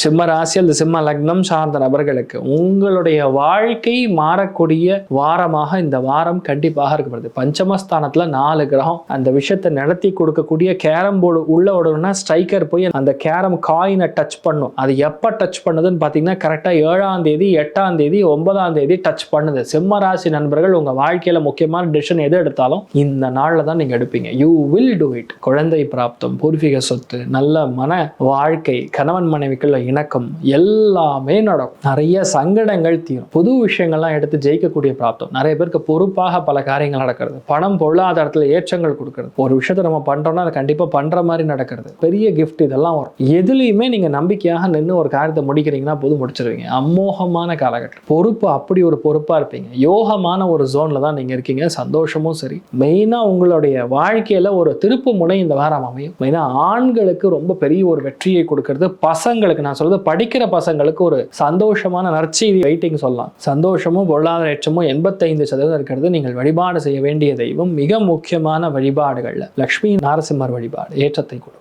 சிம்ம ராசி அல்லது சிம்ம லக்னம் சார்ந்த நபர்களுக்கு உங்களுடைய வாழ்க்கை மாறக்கூடிய வாரமாக இந்த வாரம் கண்டிப்பாக இருக்கப்படுது பஞ்சமஸ்தானத்தில் நாலு கிரகம் அந்த விஷயத்தை நடத்தி கொடுக்கக்கூடிய கேரம் போர்டு உள்ள விடணும்னா ஸ்ட்ரைக்கர் போய் அந்த கேரம் காயினை டச் பண்ணும். அது எப்போ டச் பண்ணுதுன்னு பார்த்தீங்கன்னா கரெக்டாக ஏழாம் தேதி எட்டாம் தேதி ஒன்பதாம் தேதி டச் பண்ணுது. சிம்ம ராசி நண்பர்கள் உங்கள் வாழ்க்கையில் முக்கியமான டிசிஷன் எது எடுத்தாலும் இந்த நாளில் தான் நீங்கள் எடுப்பீங்க. யூ வில் டூ இட் குழந்தை பிராப்தம் பூர்வீக சொத்து நல்ல மன வாழ்க்கை கணவன் மனைவிக்குள்ள இணக்கம் எல்லாமே நடக்கும். நிறைய சங்கடங்கள் தீரும். புது விஷயங்கள்லாம் எடுத்து ஜெயிக்கக்கூடிய பிராப்தம். நிறைய பேருக்கு பொறுப்பாக பல காரியங்கள் நடக்கிறது. பணம் பொருளாதாரத்தில் ஏற்றங்கள் கொடுக்கறது. ஒரு விஷயத்தை நம்ம பண்றோம்னா அதை கண்டிப்பாக பண்ற மாதிரி நடக்கிறது. பெரிய கிஃப்ட் இதெல்லாம் வரும். எதுலையுமே நீங்க நம்பிக்கையாக நின்று ஒரு காரியத்தை முடிக்கிறீங்கன்னா போது முடிச்சிருவீங்க. அமோகமான காலகட்டம். பொறுப்பு அப்படி ஒரு பொறுப்பா இருப்பீங்க. யோகமான ஒரு ஜோன்ல தான் நீங்க இருக்கீங்க. சந்தோஷமும் சரி. மெயினா உங்களுடைய வாழ்க்கையில ஒரு திருப்பு முனை இந்த வாரம் அமையும். மெயினா ஆண்களுக்கு ரொம்ப பெரிய ஒரு வெற்றியை கொடுக்கறது. பசங்களுக்கு நான் சொல்றது படிக்கிற பசங்களுக்கு ஒரு சந்தோஷமான நற்செய்தி வெயிட்டிங் சொல்லலாம். சந்தோஷமும் பொருளாதார ஏற்றமும் எண்பத்தைந்து சதவீதம் இருக்கிறது. நீங்கள் வழிபாடு செய்ய வேண்டிய தெய்வம் மிக முக்கியமான வழிபாடுகள்ல. லக்ஷ்மி நாரசிம்மர் வழிபாடு ஏற்றத்தை கொடுக்கும்.